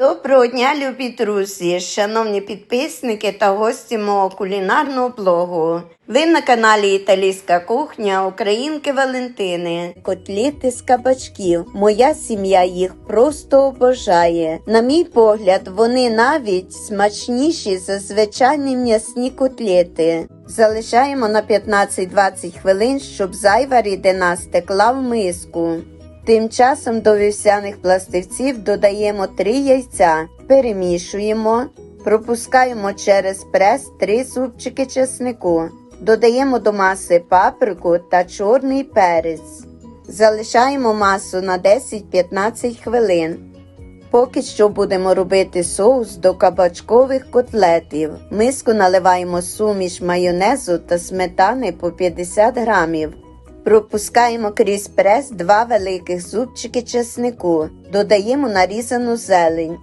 Доброго дня, любі друзі, шановні підписники та гості мого кулінарного блогу. Ви на каналі Італійська кухня Українки Валентини. Котлети з кабачків. Моя сім'я їх просто обожає. На мій погляд, вони навіть смачніші за звичайні м'ясні котлети. Залишаємо на 15-20 хвилин, щоб зайва рідина стекла в миску. Тим часом до вівсяних пластивців додаємо 3 яйця, перемішуємо, пропускаємо через прес 3 зубчики чеснику, додаємо до маси паприку та чорний перець. Залишаємо масу на 10-15 хвилин. Поки що будемо робити соус до кабачкових котлетів. Миску наливаємо суміш майонезу та сметани по 50 грамів. Пропускаємо крізь прес два великих зубчики чеснику. Додаємо нарізану зелень.